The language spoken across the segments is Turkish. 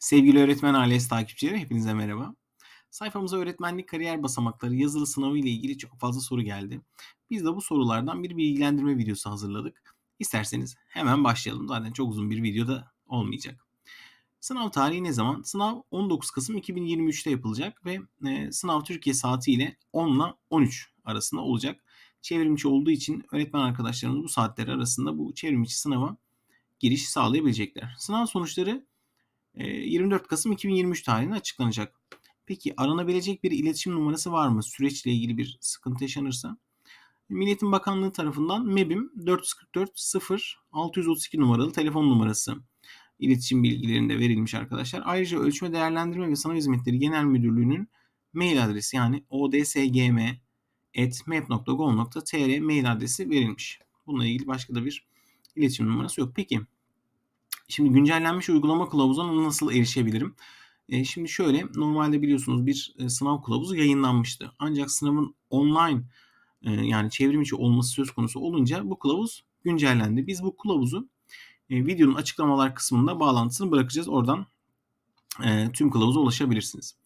Sevgili öğretmen ailesi takipçileri hepinize merhaba. Sayfamıza öğretmenlik kariyer basamakları yazılı sınavı ile ilgili çok fazla soru geldi. Biz de bu sorulardan bir bilgilendirme videosu hazırladık. İsterseniz hemen başlayalım. Zaten çok uzun bir video da olmayacak. Sınav tarihi ne zaman? Sınav 19 Kasım 2023'te yapılacak ve e, sınav Türkiye saati ile 10 ile 13 arasında olacak. Çevrimçi olduğu için öğretmen arkadaşlarımız bu saatler arasında bu çevrimçi sınava giriş sağlayabilecekler. Sınav sonuçları 24 Kasım 2023 tarihinde açıklanacak. Peki aranabilecek bir iletişim numarası var mı süreçle ilgili bir sıkıntı yaşanırsa? Milliyetin Bakanlığı tarafından MEB'im 444 0 632 numaralı telefon numarası iletişim bilgilerinde verilmiş arkadaşlar. Ayrıca Ölçme Değerlendirme ve Sanayi Hizmetleri Genel Müdürlüğü'nün mail adresi yani odsgm.map.gov.tr mail adresi verilmiş. Bununla ilgili başka da bir iletişim numarası yok. Peki Şimdi güncellenmiş uygulama kılavuzuna nasıl erişebilirim? E, şimdi şöyle normalde biliyorsunuz bir e, sınav kılavuzu yayınlanmıştı. Ancak sınavın online e, yani çevrim içi olması söz konusu olunca bu kılavuz güncellendi. Biz bu kılavuzu e, videonun açıklamalar kısmında bağlantısını bırakacağız. Oradan e, tüm kılavuza ulaşabilirsiniz.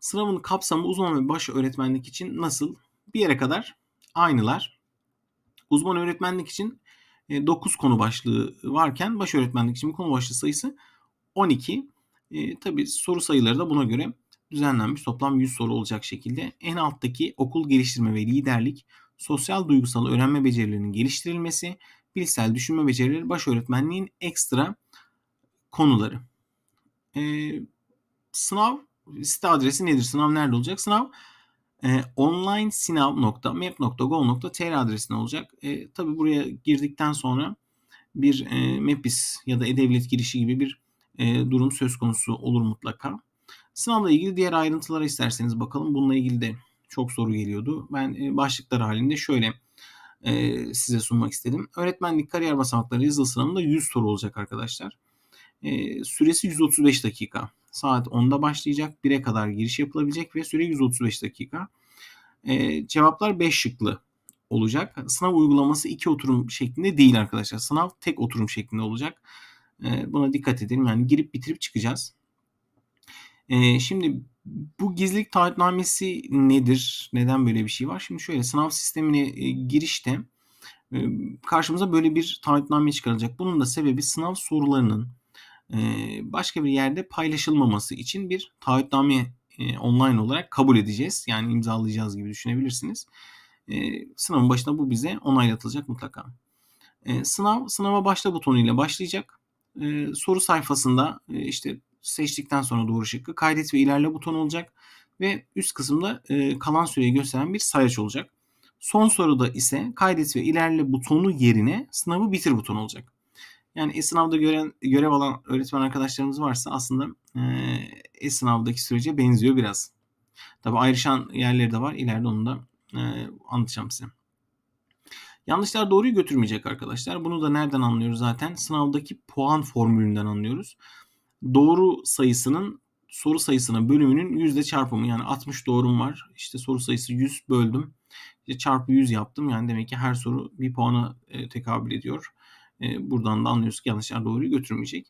Sınavın kapsamı uzman ve baş öğretmenlik için nasıl? Bir yere kadar aynılar. Uzman öğretmenlik için 9 e, konu başlığı varken baş öğretmenlik için konu başlığı sayısı 12. E, tabii soru sayıları da buna göre düzenlenmiş. Toplam 100 soru olacak şekilde. En alttaki okul geliştirme ve liderlik, sosyal duygusal öğrenme becerilerinin geliştirilmesi, bilişsel düşünme becerileri baş öğretmenliğin ekstra konuları. E, sınav site adresi nedir? Sınav nerede olacak? Sınav e, onlinesinav.map.go.tr adresine olacak. E, tabii buraya girdikten sonra bir e, MEPIS ya da E-Devlet girişi gibi bir e, durum söz konusu olur mutlaka. Sınavla ilgili diğer ayrıntılara isterseniz bakalım. Bununla ilgili de çok soru geliyordu. Ben e, başlıklar halinde şöyle e, size sunmak istedim. Öğretmenlik kariyer basamakları yazılı sınavında 100 soru olacak arkadaşlar. E, süresi 135 dakika saat 10'da başlayacak. 1'e kadar giriş yapılabilecek ve süre 135 dakika. Ee, cevaplar 5 şıklı olacak. Sınav uygulaması 2 oturum şeklinde değil arkadaşlar. Sınav tek oturum şeklinde olacak. Ee, buna dikkat edelim. Yani girip bitirip çıkacağız. Ee, şimdi bu gizlilik taahhütnamesi nedir? Neden böyle bir şey var? Şimdi şöyle sınav sistemine e, girişte e, karşımıza böyle bir taahhütname çıkarılacak. Bunun da sebebi sınav sorularının başka bir yerde paylaşılmaması için bir taahhütname online olarak kabul edeceğiz. Yani imzalayacağız gibi düşünebilirsiniz. Sınavın başında bu bize onaylatılacak mutlaka. Sınav, sınava başla butonuyla başlayacak. Soru sayfasında işte seçtikten sonra doğru şıkkı kaydet ve ilerle butonu olacak. Ve üst kısımda kalan süreyi gösteren bir sayaç olacak. Son soruda ise kaydet ve ilerle butonu yerine sınavı bitir butonu olacak. Yani e-sınavda gören, görev alan öğretmen arkadaşlarımız varsa aslında e-sınavdaki sürece benziyor biraz. Tabi ayrışan yerleri de var. İleride onu da e, anlatacağım size. Yanlışlar doğruyu götürmeyecek arkadaşlar. Bunu da nereden anlıyoruz zaten? Sınavdaki puan formülünden anlıyoruz. Doğru sayısının soru sayısına bölümünün yüzde çarpımı. Yani 60 doğrum var. İşte soru sayısı 100 böldüm. İşte çarpı 100 yaptım. Yani demek ki her soru bir puana e, tekabül ediyor. E, buradan da anlıyoruz ki yanlışlar doğruyu götürmeyecek.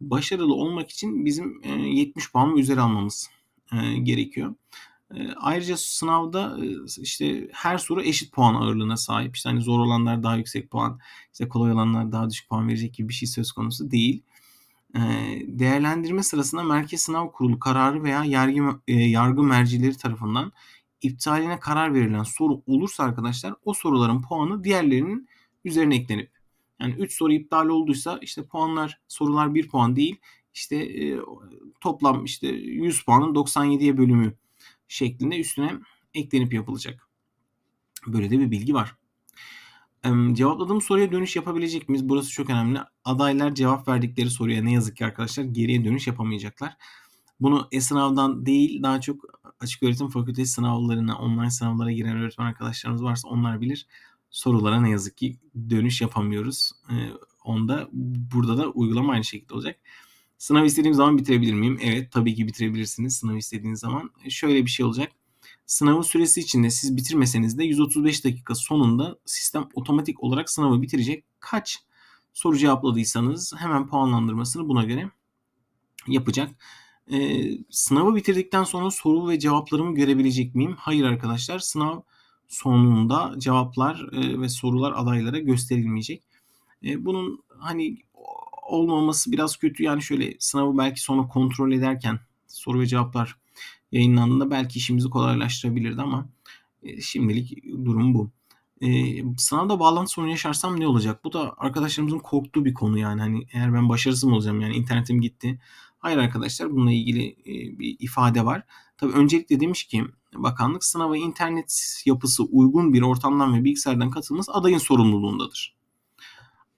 Başarılı olmak için bizim e, 70 puan üzeri almamız e, gerekiyor. E, ayrıca sınavda e, işte her soru eşit puan ağırlığına sahip. İşte hani zor olanlar daha yüksek puan, işte kolay olanlar daha düşük puan verecek gibi bir şey söz konusu değil. E, değerlendirme sırasında Merkez Sınav Kurulu kararı veya yargı, e, yargı mercileri tarafından iptaline karar verilen soru olursa arkadaşlar o soruların puanı diğerlerinin üzerine eklenip yani 3 soru iptal olduysa işte puanlar sorular 1 puan değil işte e, toplam işte 100 puanın 97'ye bölümü şeklinde üstüne eklenip yapılacak. Böyle de bir bilgi var. E, cevapladığım soruya dönüş yapabilecek miyiz? Burası çok önemli. Adaylar cevap verdikleri soruya ne yazık ki arkadaşlar geriye dönüş yapamayacaklar. Bunu e-sınavdan değil daha çok açık öğretim fakültesi sınavlarına, online sınavlara giren öğretmen arkadaşlarımız varsa onlar bilir sorulara ne yazık ki dönüş yapamıyoruz. E, onda burada da uygulama aynı şekilde olacak. Sınav istediğim zaman bitirebilir miyim? Evet tabii ki bitirebilirsiniz sınav istediğiniz zaman. E, şöyle bir şey olacak. Sınavın süresi içinde siz bitirmeseniz de 135 dakika sonunda sistem otomatik olarak sınavı bitirecek. Kaç soru cevapladıysanız hemen puanlandırmasını buna göre yapacak. E, sınavı bitirdikten sonra soru ve cevaplarımı görebilecek miyim? Hayır arkadaşlar. Sınav sonunda cevaplar e, ve sorular adaylara gösterilmeyecek. E, bunun hani olmaması biraz kötü. Yani şöyle sınavı belki sonra kontrol ederken soru ve cevaplar yayınlandığında belki işimizi kolaylaştırabilirdi ama e, şimdilik durum bu. E, sınavda bağlantı sorunu yaşarsam ne olacak? Bu da arkadaşlarımızın korktuğu bir konu yani. Hani eğer ben başarısız mı olacağım yani internetim gitti. Hayır arkadaşlar bununla ilgili bir ifade var. Tabii öncelikle demiş ki bakanlık sınava internet yapısı uygun bir ortamdan ve bilgisayardan katılması adayın sorumluluğundadır.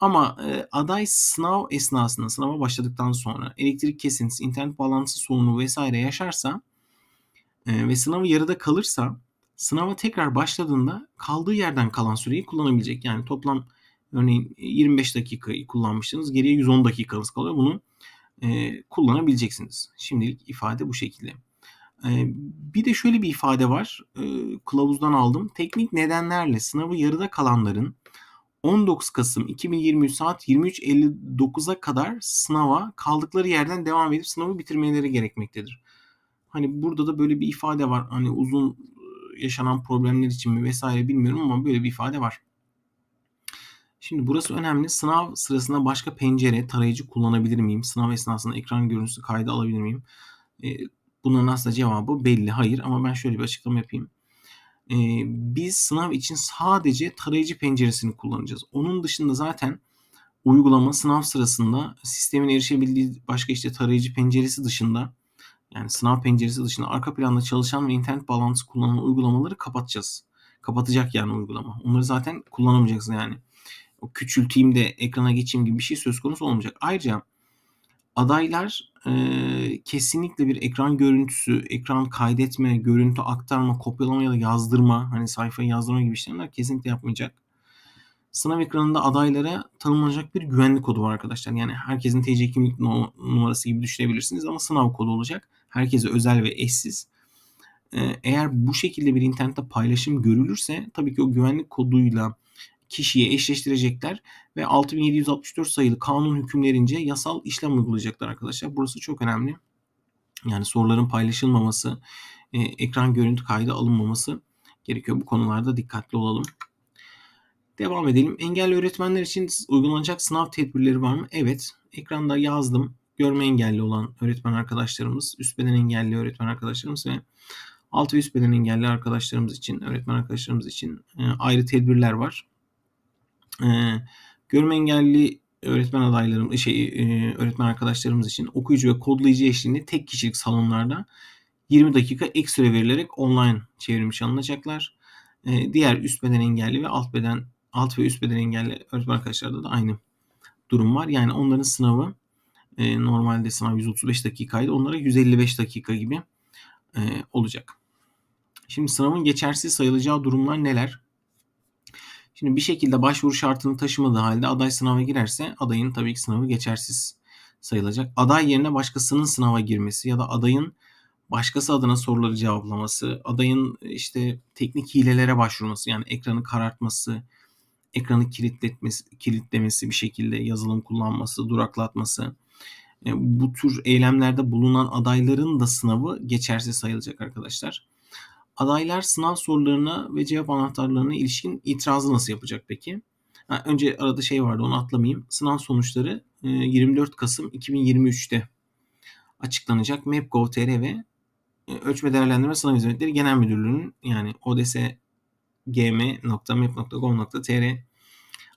Ama e, aday sınav esnasında sınava başladıktan sonra elektrik kesintisi, internet bağlantısı sorunu vesaire yaşarsa e, ve sınavı yarıda kalırsa sınava tekrar başladığında kaldığı yerden kalan süreyi kullanabilecek. Yani toplam örneğin 25 dakikayı kullanmıştınız. Geriye 110 dakikanız kalıyor. Bunu e, kullanabileceksiniz. Şimdilik ifade bu şekilde. E, bir de şöyle bir ifade var. E, kılavuzdan aldım. Teknik nedenlerle sınavı yarıda kalanların 19 Kasım 2023 saat 23.59'a kadar sınava kaldıkları yerden devam edip sınavı bitirmeleri gerekmektedir. Hani burada da böyle bir ifade var. Hani uzun yaşanan problemler için mi vesaire bilmiyorum ama böyle bir ifade var. Şimdi burası önemli. Sınav sırasında başka pencere, tarayıcı kullanabilir miyim? Sınav esnasında ekran görüntüsü kaydı alabilir miyim? E, bunların aslında cevabı belli. Hayır ama ben şöyle bir açıklama yapayım. E, biz sınav için sadece tarayıcı penceresini kullanacağız. Onun dışında zaten uygulama sınav sırasında sistemin erişebildiği başka işte tarayıcı penceresi dışında yani sınav penceresi dışında arka planda çalışan ve internet bağlantısı kullanan uygulamaları kapatacağız. Kapatacak yani uygulama. Onları zaten kullanamayacaksın yani. O küçülteyim de ekrana geçeyim gibi bir şey söz konusu olmayacak. Ayrıca adaylar e, kesinlikle bir ekran görüntüsü, ekran kaydetme, görüntü aktarma, kopyalama ya da yazdırma, hani sayfayı yazdırma gibi işlemler kesinlikle yapmayacak. Sınav ekranında adaylara tanımlanacak bir güvenlik kodu var arkadaşlar. Yani herkesin TC kimlik numarası gibi düşünebilirsiniz ama sınav kodu olacak. Herkese özel ve eşsiz. Eğer bu şekilde bir internette paylaşım görülürse tabii ki o güvenlik koduyla kişiye eşleştirecekler ve 6764 sayılı kanun hükümlerince yasal işlem uygulayacaklar arkadaşlar. Burası çok önemli. Yani soruların paylaşılmaması, e, ekran görüntü kaydı alınmaması gerekiyor. Bu konularda dikkatli olalım. Devam edelim. Engelli öğretmenler için uygulanacak sınav tedbirleri var mı? Evet. Ekranda yazdım. Görme engelli olan öğretmen arkadaşlarımız, üst beden engelli öğretmen arkadaşlarımız ve alt ve üst beden engelli arkadaşlarımız için, öğretmen arkadaşlarımız için e, ayrı tedbirler var. E, görme engelli öğretmen adaylarım, şey, e, öğretmen arkadaşlarımız için okuyucu ve kodlayıcı eşliğinde tek kişilik salonlarda 20 dakika ek süre verilerek online çevrimiçi alınacaklar. Diğer üst beden engelli ve alt beden alt ve üst beden engelli öğretmen arkadaşlarda da aynı durum var. Yani onların sınavı e, normalde sınav 135 dakikaydı. Onlara 155 dakika gibi e, olacak. Şimdi sınavın geçersiz sayılacağı durumlar neler? Şimdi bir şekilde başvuru şartını taşımadığı halde aday sınava girerse adayın tabii ki sınavı geçersiz sayılacak. Aday yerine başkasının sınava girmesi ya da adayın başkası adına soruları cevaplaması, adayın işte teknik hilelere başvurması yani ekranı karartması, ekranı kilitletmesi, kilitlemesi bir şekilde yazılım kullanması, duraklatması e, bu tür eylemlerde bulunan adayların da sınavı geçersiz sayılacak arkadaşlar. Adaylar sınav sorularına ve cevap anahtarlarına ilişkin itirazı nasıl yapacak peki? Ha, önce arada şey vardı onu atlamayayım. Sınav sonuçları 24 e, Kasım 2023'te açıklanacak. Map.gov.tr ve e, Ölçme Değerlendirme Sınav Hizmetleri Genel Müdürlüğü'nün yani ODS gm.map.gov.tr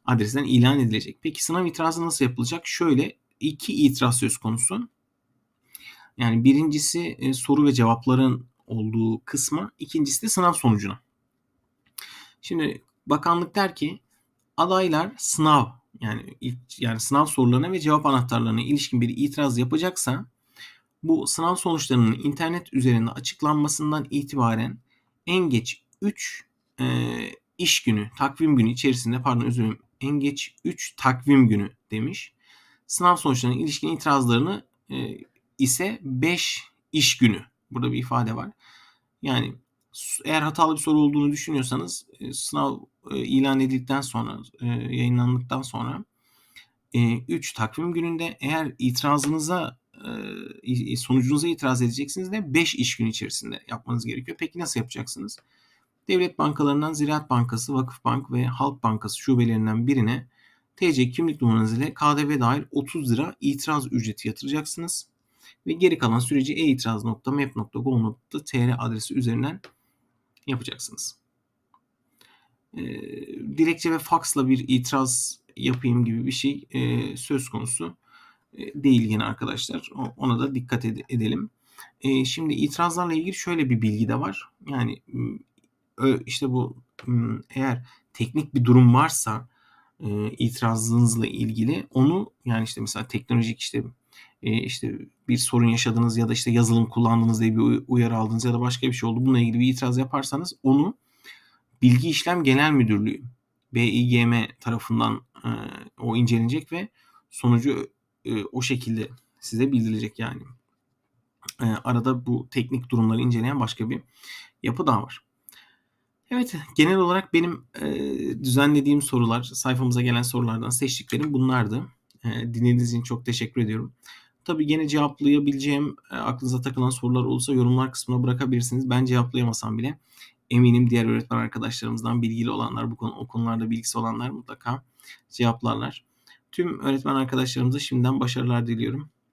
adresinden ilan edilecek. Peki sınav itirazı nasıl yapılacak? Şöyle iki itiraz söz konusu. Yani birincisi e, soru ve cevapların olduğu kısma, ikincisi de sınav sonucuna. Şimdi bakanlık der ki adaylar sınav yani yani sınav sorularına ve cevap anahtarlarına ilişkin bir itiraz yapacaksa bu sınav sonuçlarının internet üzerinde açıklanmasından itibaren en geç 3 e, iş günü, takvim günü içerisinde pardon özür dilerim en geç 3 takvim günü demiş. Sınav sonuçlarına ilişkin itirazlarını e, ise 5 iş günü. Burada bir ifade var. Yani eğer hatalı bir soru olduğunu düşünüyorsanız e, sınav e, ilan edildikten sonra, e, yayınlandıktan sonra 3 e, takvim gününde eğer itirazınıza sonucunuza itiraz edeceksiniz ve 5 iş günü içerisinde yapmanız gerekiyor. Peki nasıl yapacaksınız? Devlet bankalarından Ziraat Bankası, Vakıfbank ve Halk Bankası şubelerinden birine TC kimlik numaranız ile KDV dahil 30 lira itiraz ücreti yatıracaksınız. Ve geri kalan süreci e-itiraz.map.gov.tr adresi üzerinden yapacaksınız. E, dilekçe ve faksla bir itiraz yapayım gibi bir şey e, söz konusu e, değil yine arkadaşlar. Ona da dikkat ed- edelim. E, şimdi itirazlarla ilgili şöyle bir bilgi de var. Yani işte bu eğer teknik bir durum varsa e, itirazınızla ilgili onu yani işte mesela teknolojik işte e, işte bir sorun yaşadınız ya da işte yazılım kullandınız diye bir uyarı aldınız ya da başka bir şey oldu. Bununla ilgili bir itiraz yaparsanız onu Bilgi İşlem Genel Müdürlüğü BİGM tarafından e, o incelenecek ve sonucu e, o şekilde size bildirilecek yani. E, arada bu teknik durumları inceleyen başka bir yapı daha var. Evet, genel olarak benim e, düzenlediğim sorular, sayfamıza gelen sorulardan seçtiklerim bunlardı. E, dinlediğiniz için çok teşekkür ediyorum. Tabii gene cevaplayabileceğim, e, aklınıza takılan sorular olursa yorumlar kısmına bırakabilirsiniz. Ben cevaplayamasam bile eminim diğer öğretmen arkadaşlarımızdan bilgili olanlar, bu konu, o konularda bilgisi olanlar mutlaka cevaplarlar. Tüm öğretmen arkadaşlarımıza şimdiden başarılar diliyorum.